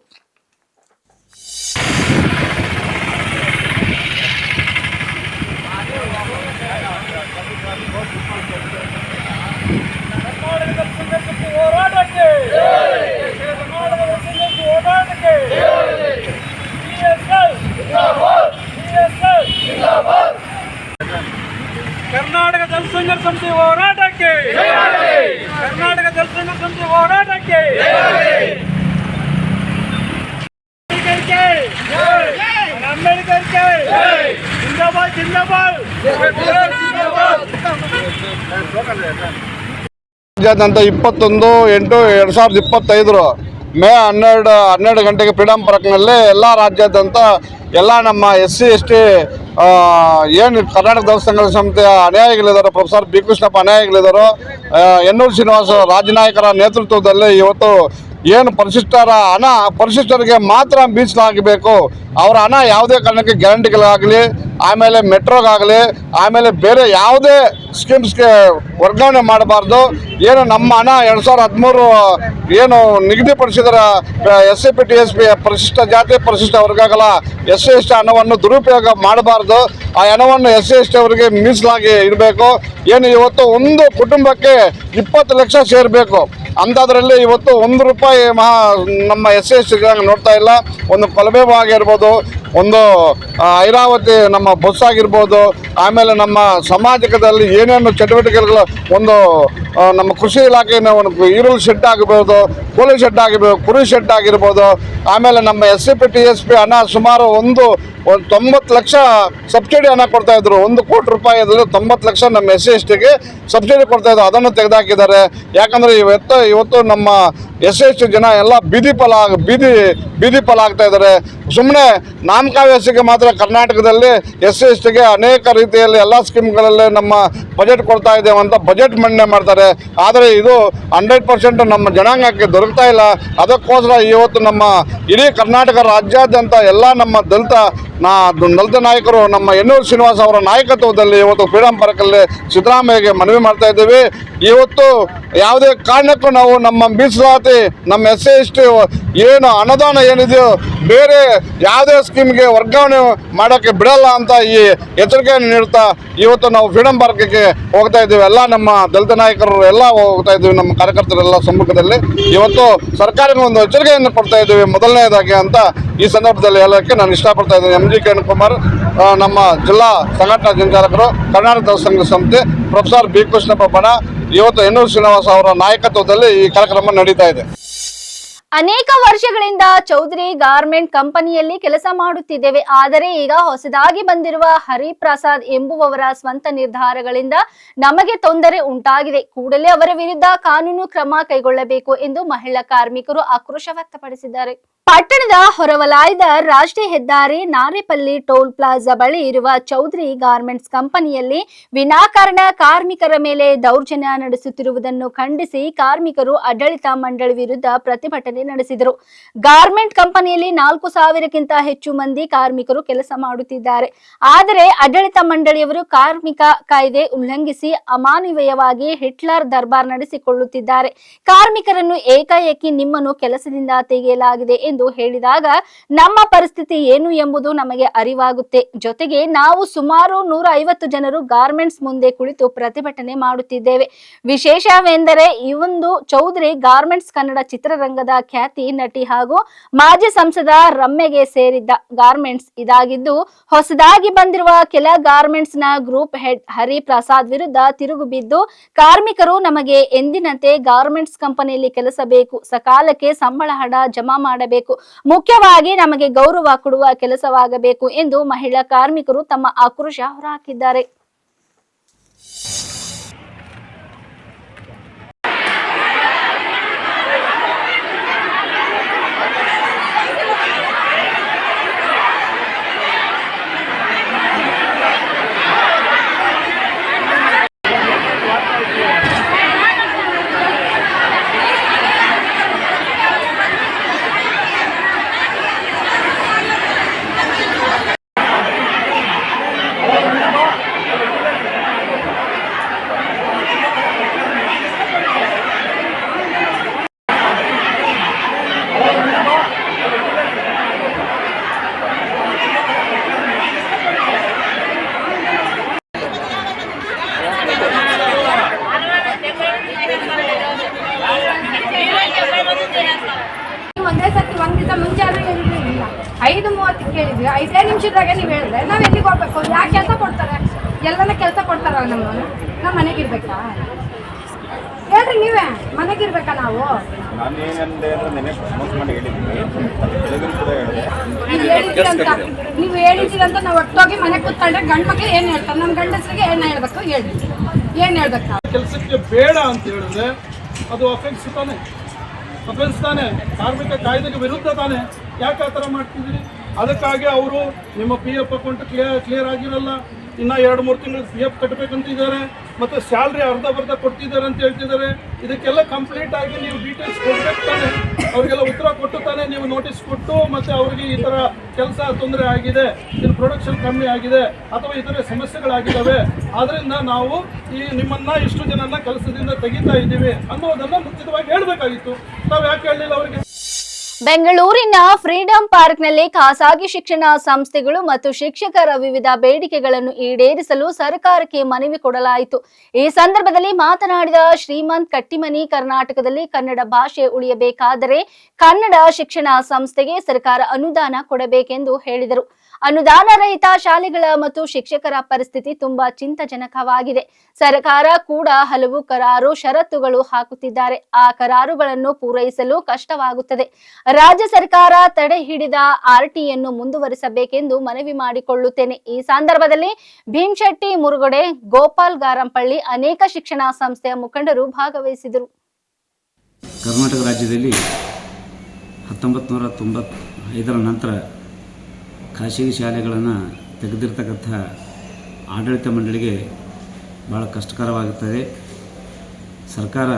ಕರ್ನಾಟಕ ಜನಸಂಘ ಸಮಿತಿ ಹೋರಾಟಕ್ಕೆ. ಕರ್ನಾಟಕ ಜನಸಂಘ ಸಮಿತಿ ಹೋರಾಟಕ್ಕೆ. ಅಂಬೇಡ್ಕರ್ಗೆ ಜಿಂದಾಬಾದ್ ಇಪ್ಪತ್ತೊಂದು, ಎಂಟು, ಎರಡು ಸಾವಿರದ ಇಪ್ಪತ್ತೈದರ ಮೇ ಹನ್ನೆರಡು ಹನ್ನೆರಡು ಗಂಟೆಗೆ ಫ್ರೀಡಮ್ ಪಾರ್ಕ್ನಲ್ಲಿ ಎಲ್ಲ ರಾಜ್ಯಾದ್ಯಂತ ಎಲ್ಲ ನಮ್ಮ ಎಸ್ ಸಿ, ಎಸ್ ಟಿ ಏನು ಕರ್ನಾಟಕ ದಲಿತ ಸಂಘದ ಸಮಿತಿಯ ಅನುಯಾಯಿಗಳಿದ್ದಾರೆ ಪ್ರೊಫೆಸರ್ ಬಿ ಕೃಷ್ಣಪ್ಪ ಅನುಯಾಯಿಗಳಿದ್ದಾರೆ ಎನ್ನೂರು ಶ್ರೀನಿವಾಸ ರಾಜನಾಯಕರ ನೇತೃತ್ವದಲ್ಲಿ ಇವತ್ತು ಏನು ಪರಿಶಿಷ್ಟರ ಹಣ ಪರಿಶಿಷ್ಟರಿಗೆ ಮಾತ್ರ ಮೀಸಲಾಗಬೇಕು ಅವರ ಹಣ ಯಾವುದೇ ಕಾರಣಕ್ಕೆ ಗ್ಯಾರಂಟಿಗಳಾಗಲಿ ಆಮೇಲೆ ಮೆಟ್ರೋಗಾಗಲಿ ಆಮೇಲೆ ಬೇರೆ ಯಾವುದೇ ಸ್ಕೀಮ್ಸ್ಗೆ ವರ್ಗಾವಣೆ ಮಾಡಬಾರ್ದು. ಏನು ನಮ್ಮ ಹಣ ಎರಡು ಸಾವಿರದ ಹದಿಮೂರು ಏನು ನಿಗದಿಪಡಿಸಿದರ S C P T S P ಪರಿಶಿಷ್ಟ ಜಾತಿ ಪರಿಶಿಷ್ಟ ವರ್ಗಗಳ ಎಸ್ ಸಿ ಎಸ್ ಟಿ ಹಣವನ್ನು ದುರುಪಯೋಗ ಮಾಡಬಾರ್ದು. ಆ ಹಣವನ್ನು ಎಸ್ ಸಿ ಎಸ್ ಟಿ ಅವರಿಗೆ ಮೀಸಲಾಗಿ ಇರಬೇಕು ಏನು ಇವತ್ತು ಒಂದು ಕುಟುಂಬಕ್ಕೆ ಇಪ್ಪತ್ತು ಲಕ್ಷ ಸೇರಬೇಕು. ಅಂಥದ್ರಲ್ಲಿ ಇವತ್ತು ಒಂದು ರೂಪಾಯಿ ಮಹಾ ನಮ್ಮ ಎಸ್ ಎಸ್ ನೋಡ್ತಾ ಇಲ್ಲ. ಒಂದು ಕೊಲಬೆ ಆಗಿರ್ಬೋದು, ಒಂದು ಐರಾವತಿ ನಮ್ಮ ಬಸ್ ಆಗಿರ್ಬೋದು, ಆಮೇಲೆ ನಮ್ಮ ಸಮಾಜದಲ್ಲಿ ಏನೇನು ಚಟುವಟಿಕೆಗಳು, ಒಂದು ನಮ್ಮ ಕೃಷಿ ಇಲಾಖೆಯನ್ನು ಒಂದು ಈರುಳ್ಳಿ ಶೆಡ್ ಆಗಿರ್ಬೋದು ಕೋಳಿ ಶೆಡ್ ಆಗಿರ್ಬೋದು ಕುರಿ ಶೆಡ್ ಆಗಿರ್ಬೋದು, ಆಮೇಲೆ ನಮ್ಮ S C P T S P ಹಣ ಸುಮಾರು ಒಂದು ಒಂದು ತೊಂಬತ್ತು ಲಕ್ಷ ಸಬ್ಸಿಡಿ ಹಣ ಕೊಡ್ತಾ ಇದ್ರು. ಒಂದು ಕೋಟಿ ರೂಪಾಯಿ ತೊಂಬತ್ತು ಲಕ್ಷ ನಮ್ಮ ಎಸ್ ಸಿ ಎಸ್ ಟಿಗೆ ಸಬ್ಸಿಡಿ ಕೊಡ್ತಾ ಇದ್ರು. ಅದನ್ನು ತೆಗೆದಾಕಿದ್ದಾರೆ. ಯಾಕಂದರೆ ಇವತ್ತು ಇವತ್ತು ನಮ್ಮ ಎಸ್ ಎಸ್ ಟಿ ಜನ ಎಲ್ಲ ಬೀದಿ ಫಲ ಬೀದಿ ಬೀದಿ ಫಲ ಆಗ್ತಾ ಇದ್ದಾರೆ. ಸುಮ್ಮನೆ ನಾಮಕಾವ್ಯಾಸಿಗೆ ಮಾತ್ರ ಕರ್ನಾಟಕದಲ್ಲಿ ಎಸ್ ಸಿ ಎಸ್ ಟಿಗೆ ಅನೇಕ ರೀತಿಯಲ್ಲಿ ಎಲ್ಲ ಸ್ಕೀಮ್ಗಳಲ್ಲಿ ನಮ್ಮ ಬಜೆಟ್ ಕೊಡ್ತಾ ಇದ್ದೇವೆ ಅಂತ ಬಜೆಟ್ ಮಂಡನೆ ಮಾಡ್ತಾರೆ. ಆದರೆ ಇದು ಹಂಡ್ರೆಡ್ ಪರ್ಸೆಂಟ್ ನಮ್ಮ ಜನಾಂಗಕ್ಕೆ ದೊರಕ್ತಾ ಇಲ್ಲ. ಅದಕ್ಕೋಸ್ಕರ ಇವತ್ತು ನಮ್ಮ ಇಡೀ ಕರ್ನಾಟಕ ರಾಜ್ಯಾದ್ಯಂತ ಎಲ್ಲ ನಮ್ಮ ದಲಿತ ನಾ ದಲಿತ ನಾಯಕರು, ನಮ್ಮ ಎನ್ನೂರು ಶ್ರೀನಿವಾಸ ಅವರ ನಾಯಕತ್ವದಲ್ಲಿ ಇವತ್ತು ಫ್ರೀಡಮ್ ಪಾರ್ಕಲ್ಲಿ ಸಿದ್ದರಾಮಯ್ಯಗೆ ಮನವಿ ಮಾಡ್ತಾ ಇದ್ದೀವಿ. ಇವತ್ತು ಯಾವುದೇ ಕಾರಣಕ್ಕೂ ನಾವು ನಮ್ಮ ಮೀಸಲಾತಿ, ನಮ್ಮ ಎಸ್ ಸಿ ಎಸ್ ಏನು ಅನುದಾನ ಏನಿದೆಯೋ ಬೇರೆ ಯಾವುದೇ ಸ್ಕೀಮ್ಗೆ ವರ್ಗಾವಣೆ ಮಾಡೋಕ್ಕೆ ಬಿಡಲ್ಲ ಅಂತ ಈ ಎಚ್ಚರಿಕೆಯನ್ನು ನೀಡ್ತಾ ಇವತ್ತು ನಾವು ಫ್ರೀಡಮ್ ಪಾರ್ಕಿಗೆ ಹೋಗ್ತಾ ಇದ್ದೀವಿ. ಎಲ್ಲ ನಮ್ಮ ದಲಿತ ನಾಯಕರು ಎಲ್ಲ ಹೋಗ್ತಾ ಇದ್ದೀವಿ, ನಮ್ಮ ಕಾರ್ಯಕರ್ತರೆಲ್ಲ ಸಮ್ಮುಖದಲ್ಲಿ. ಇವತ್ತು ಸರ್ಕಾರಕ್ಕೆ ಒಂದು ಎಚ್ಚರಿಕೆಯನ್ನು ಕೊಡ್ತಾ ಇದ್ದೀವಿ. ಮೊದಲನೇದಾಗಿ ಅಂತ ಈ ಸಂದರ್ಭದಲ್ಲಿ ಹೇಳೋಕ್ಕೆ ನಾನು ಇಷ್ಟಪಡ್ತಾ ಇದ್ದೀನಿ. ಎಂ ಜಿ ನಮ್ಮ ಜಿಲ್ಲಾ ಸಂಘಟನಾ ಸಂಚಾಲಕರು, ಕರ್ನಾಟಕ ಸಂಘ ಸಂಸ್ಥೆ ಪ್ರೊಫೆಸರ್ ಬಿ ಕೃಷ್ಣಪ್ಪ ಬಣ, ಇವತ್ತು ಎನ್ನೂರು ಶ್ರೀನಿವಾಸ ಅವರ ನಾಯಕತ್ವದಲ್ಲಿ ಈ ಕಾರ್ಯಕ್ರಮ ನಡೀತಾ ಇದೆ. ಅನೇಕ ವರ್ಷಗಳಿಂದ ಚೌಧರಿ ಗಾರ್ಮೆಂಟ್ ಕಂಪನಿಯಲ್ಲಿ ಕೆಲಸ ಮಾಡುತ್ತಿದ್ದೇವೆ. ಆದರೆ ಈಗ ಹೊಸದಾಗಿ ಬಂದಿರುವ ಹರಿಪ್ರಸಾದ್ ಎಂಬುವವರ ಸ್ವಂತ ನಿರ್ಧಾರಗಳಿಂದ ನಮಗೆ ತೊಂದರೆ ಉಂಟಾಗಿದೆ. ಕೂಡಲೇ ಅವರ ವಿರುದ್ಧ ಕಾನೂನು ಕ್ರಮ ಕೈಗೊಳ್ಳಬೇಕು ಎಂದು ಮಹಿಳಾ ಕಾರ್ಮಿಕರು ಆಕ್ರೋಶ ವ್ಯಕ್ತಪಡಿಸಿದ್ದಾರೆ. ಪಟ್ಟಣದ ಹೊರವಲಯದ ರಾಷ್ಟ್ರೀಯ ಹೆದ್ದಾರಿ ನಾರೇಪಲ್ಲಿ ಟೋಲ್ ಪ್ಲಾಜಾ ಬಳಿ ಇರುವ ಚೌಧರಿ ಗಾರ್ಮೆಂಟ್ಸ್ ಕಂಪನಿಯಲ್ಲಿ ವಿನಾಕಾರಣ ಕಾರ್ಮಿಕರ ಮೇಲೆ ದೌರ್ಜನ್ಯ ನಡೆಸುತ್ತಿರುವುದನ್ನು ಖಂಡಿಸಿ ಕಾರ್ಮಿಕರು ಆಡಳಿತ ಮಂಡಳಿ ವಿರುದ್ಧ ಪ್ರತಿಭಟನೆ ನಡೆಸಿದರು. ಗಾರ್ಮೆಂಟ್ ಕಂಪನಿಯಲ್ಲಿ ನಾಲ್ಕು ಸಾವಿರಕ್ಕಿಂತ ಹೆಚ್ಚು ಮಂದಿ ಕಾರ್ಮಿಕರು ಕೆಲಸ ಮಾಡುತ್ತಿದ್ದಾರೆ. ಆದರೆ ಆಡಳಿತ ಮಂಡಳಿಯವರು ಕಾರ್ಮಿಕ ಕಾಯ್ದೆ ಉಲ್ಲಂಘಿಸಿ ಅಮಾನವೀಯವಾಗಿ ಹಿಟ್ಲರ್ ದರ್ಬಾರ್ ನಡೆಸಿಕೊಳ್ಳುತ್ತಿದ್ದಾರೆ. ಕಾರ್ಮಿಕರನ್ನು ಏಕಾಏಕಿ ನಿಮ್ಮನ್ನು ಕೆಲಸದಿಂದ ತೆಗೆಯಲಾಗಿದೆ ಎಂದು ಹೇಳಿದಾಗ, ನಮ್ಮ ಪರಿಸ್ಥಿತಿ ಏನು ಎಂಬುದು ನಮಗೆ ಅರಿವಾಗುತ್ತೆ. ಜೊತೆಗೆ ನಾವು ಸುಮಾರು ನೂರ ಐವತ್ತು ಜನರು ಗಾರ್ಮೆಂಟ್ಸ್ ಮುಂದೆ ಕುಳಿತು ಪ್ರತಿಭಟನೆ ಮಾಡುತ್ತಿದ್ದೇವೆ. ವಿಶೇಷವೆಂದರೆ ಈ ಒಂದು ಚೌಧರಿ ಗಾರ್ಮೆಂಟ್ಸ್ ಕನ್ನಡ ಚಿತ್ರರಂಗದ ಖ್ಯಾತಿ ನಟಿ ಹಾಗೂ ಮಾಜಿ ಸಂಸದ ರಮ್ಯಗೆ ಸೇರಿದ್ದ ಗಾರ್ಮೆಂಟ್ಸ್ ಇದಾಗಿದ್ದು, ಹೊಸದಾಗಿ ಬಂದಿರುವ ಕೆಲ ಗಾರ್ಮೆಂಟ್ಸ್ನ ಗ್ರೂಪ್ ಹೆಡ್ ಹರಿ ಪ್ರಸಾದ್ ವಿರುದ್ಧ ತಿರುಗು ಬಿದ್ದು, ಕಾರ್ಮಿಕರು ನಮಗೆ ಎಂದಿನಂತೆ ಗಾರ್ಮೆಂಟ್ಸ್ ಕಂಪನಿಯಲ್ಲಿ ಕೆಲಸ ಬೇಕು, ಸಕಾಲಕ್ಕೆ ಸಂಬಳ ಹಣ ಜಮಾ ಮಾಡಬೇಕು ಮುಖ್ಯವಾಗಿ ನಮಗೆ ಗೌರವ ಕೊಡುವ ಕೆಲಸವಾಗಬೇಕು ಎಂದು ಮಹಿಳಾ ಕಾರ್ಮಿಕರು ತಮ್ಮ ಆಕ್ರೋಶ ಹೊರಹಾಕಿದ್ದಾರೆ ಒಂದೇ ಸರ್ತಿ ಒಂದ್ ದಿವಸ ಮುಂಚೆ ಆದ್ರೂ ಹೇಳಿದ್ರೆ ಇಲ್ಲ ಐದು ಮೂವತ್ತಕ್ಕೆ ಕೇಳಿದ್ವಿ ಐದೇ ನಿಮಿಷದಾಗ ನೀವು ಹೇಳಿದ್ರೆ ನಾವು ಎಲ್ಲಿಗೆ ಹೋಗ್ಬೇಕು? ಯಾಕೆ ಕೆಲಸ ಕೊಡ್ತಾರೆ? ಎಲ್ಲನ ಕೆಲಸ ಕೊಡ್ತಾರ ನಮ್ಮನ್ನು ನಮ್ಮ ಮನೆಗೆ ಇರ್ಬೇಕಾ? ಹೇಳ್ರಿ ನೀವೇ ಮನೆಗೆ ಇರ್ಬೇಕಾ ನಾವು? ನೀವು ಹೇಳಿದ್ದೀರಂತ ಅಂತ ನೀವು ನಾವು ಒಟ್ಟೋಗಿ ಮನೆ ಕೂತ್ಕೊಂಡ್ರೆ ಗಂಡ್ ಮಕ್ಳು ಏನ್ ಹೇಳ್ತಾರೆ? ನಮ್ಮ ಗಂಡಸರಿಗೆ ಏನ್ ಹೇಳ್ಬೇಕು? ಹೇಳಿ ಏನ್ ಹೇಳ್ಬೇಕು? ನಾವು ಕೆಲಸಕ್ಕೆ ಬೇಡ ಅಂತ ಹೇಳಿದ್ರೆ ಅದು ಅಫೆನ್ಸ್ ತಾನೆ. ಅಫೆನ್ಸ್ ತಾನೆ. ಕಾರ್ಮಿಕ ಕಾಯ್ದೆಗೆ ವಿರುದ್ಧ ತಾನೆ. ಯಾಕೆ ಆ ಥರ ಮಾಡ್ತಿದ್ದೀರಿ? ಅದಕ್ಕಾಗಿ ಅವರು ನಿಮ್ಮ P F account clear clear ಆಗಿರಲ್ಲ. ಇನ್ನು ಎರಡು, ಮೂರು ತಿಂಗಳು ಪಿ ಎಫ್ ಕಟ್ಟಬೇಕಂತಿದ್ದಾರೆ ಮತ್ತು ಸ್ಯಾಲ್ರಿ ಅರ್ಧ ಬರ್ಧ ಕೊಡ್ತಿದ್ದಾರೆ ಅಂತ ಹೇಳ್ತಿದ್ದಾರೆ. ಇದಕ್ಕೆಲ್ಲ ಕಂಪ್ಲೀಟ್ ಆಗಿ ನೀವು ಡೀಟೇಲ್ಸ್ ಕೊಡ್ಬೇಕು ತಾನೆ. ಅವರಿಗೆಲ್ಲ ಉತ್ತರ ಕೊಟ್ಟು ತಾನೆ ನೀವು ನೋಟಿಸ್ ಕೊಟ್ಟು ಮತ್ತು ಅವರಿಗೆ ಈ ಥರ ಕೆಲಸ ತೊಂದರೆ ಆಗಿದೆ ಇದು ಪ್ರೊಡಕ್ಷನ್ ಕಮ್ಮಿ ಆಗಿದೆ ಅಥವಾ ಇತರೆ ಸಮಸ್ಯೆಗಳಾಗಿದ್ದಾವೆ. ಆದ್ದರಿಂದ ನಾವು ಈ ನಿಮ್ಮನ್ನು ಇಷ್ಟು ಜನನ ಕೆಲಸದಿಂದ ತೆಗಿತಾ ಇದ್ದೀವಿ ಅನ್ನೋದನ್ನು ಮುಂಚಿತವಾಗಿ ಹೇಳಬೇಕಾಗಿತ್ತು. ನಾವು ಯಾಕೆ ಹೇಳಲಿಲ್ಲ ಅವರಿಗೆ? ಬೆಂಗಳೂರಿನ ಫ್ರೀಡಂ ಪಾರ್ಕ್ನಲ್ಲಿ ಖಾಸಗಿ ಶಿಕ್ಷಣ ಸಂಸ್ಥೆಗಳು ಮತ್ತು ಶಿಕ್ಷಕರ ವಿವಿಧ ಬೇಡಿಕೆಗಳನ್ನು ಈಡೇರಿಸಲು ಸರ್ಕಾರಕ್ಕೆ ಮನವಿ ಕೊಡಲಾಯಿತು. ಈ ಸಂದರ್ಭದಲ್ಲಿ ಮಾತನಾಡಿದ ಶ್ರೀಮಂತ್ ಕಟ್ಟಿಮನಿ ಕರ್ನಾಟಕದಲ್ಲಿ ಕನ್ನಡ ಭಾಷೆ ಉಳಿಯಬೇಕಾದರೆ ಕನ್ನಡ ಶಿಕ್ಷಣ ಸಂಸ್ಥೆಗೆ ಸರ್ಕಾರ ಅನುದಾನ ಕೊಡಬೇಕೆಂದು ಹೇಳಿದರು. ಅನುದಾನ ರಹಿತ ಶಾಲೆಗಳ ಮತ್ತು ಶಿಕ್ಷಕರ ಪರಿಸ್ಥಿತಿ ತುಂಬಾ ಚಿಂತಾಜನಕವಾಗಿದೆ. ಸರ್ಕಾರ ಕೂಡ ಹಲವು ಕರಾರು ಷರತ್ತುಗಳು ಹಾಕುತ್ತಿದ್ದಾರೆ. ಆ ಕರಾರುಗಳನ್ನು ಪೂರೈಸಲು ಕಷ್ಟವಾಗುತ್ತದೆ. ರಾಜ್ಯ ಸರ್ಕಾರ ತಡೆ ಹಿಡಿದ ಆರ್ಟಿಯನ್ನು ಮುಂದುವರಿಸಬೇಕೆಂದು ಮನವಿ ಮಾಡಿಕೊಳ್ಳುತ್ತೇನೆ. ಈ ಸಂದರ್ಭದಲ್ಲಿ ಭೀಮ್ಶೆಟ್ಟಿ, ಮುರುಗಡೆ, ಗೋಪಾಲ್ ಗಾರಂಪಳ್ಳಿ ಅನೇಕ ಶಿಕ್ಷಣ ಸಂಸ್ಥೆಯ ಮುಖಂಡರು ಭಾಗವಹಿಸಿದರು. ಕರ್ನಾಟಕ ರಾಜ್ಯದಲ್ಲಿ ಹತ್ತೊಂಬತ್ತು ನೂರ ತೊಂಬತ್ತೈದರ ನಂತರ ಖಾಸಗಿ ಶಾಲೆಗಳನ್ನು ತೆಗೆದಿರ್ತಕ್ಕಂಥ ಆಡಳಿತ ಮಂಡಳಿಗೆ ಭಾಳ ಕಷ್ಟಕರವಾಗುತ್ತದೆ ಸರ್ಕಾರ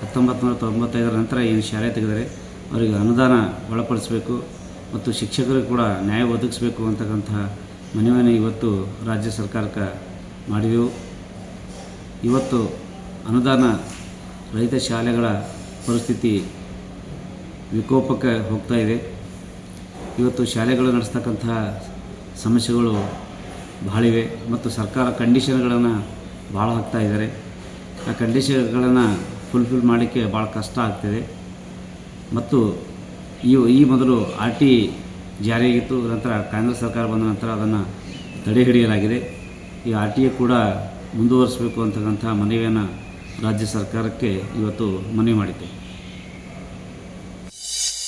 ಹತ್ತೊಂಬತ್ತು ನೂರ ತೊಂಬತ್ತೈದರ ನಂತರ ಏನು ಶಾಲೆ ತೆಗೆದರೆ ಅವರಿಗೆ ಅನುದಾನ ಒಳಪಡಿಸಬೇಕು ಮತ್ತು ಶಿಕ್ಷಕರಿಗೆ ಕೂಡ ನ್ಯಾಯ ಒದಗಿಸಬೇಕು ಅಂತಕ್ಕಂಥ ಮನವಿಯನ್ನು ಇವತ್ತು ರಾಜ್ಯ ಸರ್ಕಾರಕ್ಕೆ ಮಾಡಿದೆವು. ಇವತ್ತು ಅನುದಾನ ರೈತ ಶಾಲೆಗಳ ಪರಿಸ್ಥಿತಿ ವಿಕೋಪಕ್ಕೆ ಹೋಗ್ತಾ ಇದೆ. ಇವತ್ತು ಶಾಲೆಗಳು ನಡೆಸ್ತಕ್ಕಂತಹ ಸಮಸ್ಯೆಗಳು ಬಹಳಿವೆ ಮತ್ತು ಸರ್ಕಾರ ಕಂಡೀಷನ್ಗಳನ್ನು ಭಾಳ ಹಾಕ್ತಾ ಇದ್ದಾರೆ. ಆ ಕಂಡೀಷನ್ಗಳನ್ನು ಫುಲ್ಫಿಲ್ ಮಾಡಲಿಕ್ಕೆ ಭಾಳ ಕಷ್ಟ ಆಗ್ತಿದೆ. ಮತ್ತು ಈ ಈ ಮೊದಲು ಆರ್ ಟಿ ಜಾರಿಯಾಗಿತ್ತು, ನಂತರ ಕಾಂಗ್ರೆಸ್ ಸರ್ಕಾರ ಬಂದ ನಂತರ ಅದನ್ನು ತಡೆ ಹಿಡಿಯಲಾಗಿದೆ. ಈ ಆರ್ ಟಿ ಎ ಕೂಡ ಮುಂದುವರಿಸಬೇಕು ಅಂತಕ್ಕಂಥ ಮನವಿಯನ್ನು ರಾಜ್ಯ ಸರ್ಕಾರಕ್ಕೆ ಇವತ್ತು ಮನವಿ ಮಾಡಿದ್ದೆ